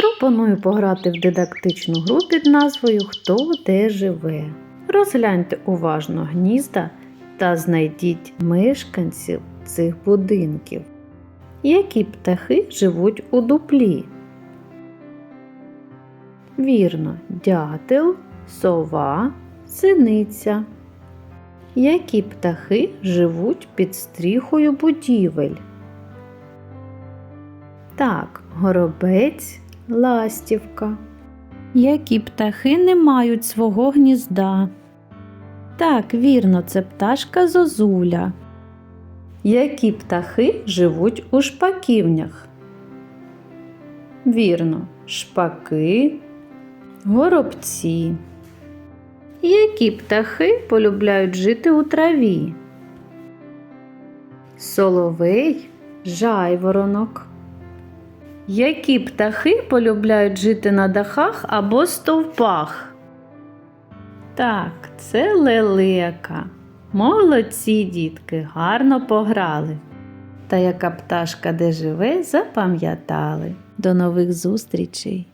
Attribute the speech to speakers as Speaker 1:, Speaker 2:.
Speaker 1: Пропоную пограти в дидактичну гру під назвою Хто де живе. Розгляньте уважно гнізда та знайдіть мешканців цих будинків. Які птахи живуть у дуплі? Вірно, дятел, сова, синиця. Які птахи живуть під стріхою будівель? Так, горобець, ластівка. Які птахи не мають свого гнізда? Так, вірно, це пташка зозуля. Які птахи живуть у шпаківнях? Вірно, шпаки, горобці. Які птахи полюбляють жити у траві? Соловей, жайворонок. Які птахи полюбляють жити на дахах або стовпах? Так, це лелека. Молодці, дітки, гарно пограли. Та яка пташка де живе, запам'ятали. До нових зустрічей!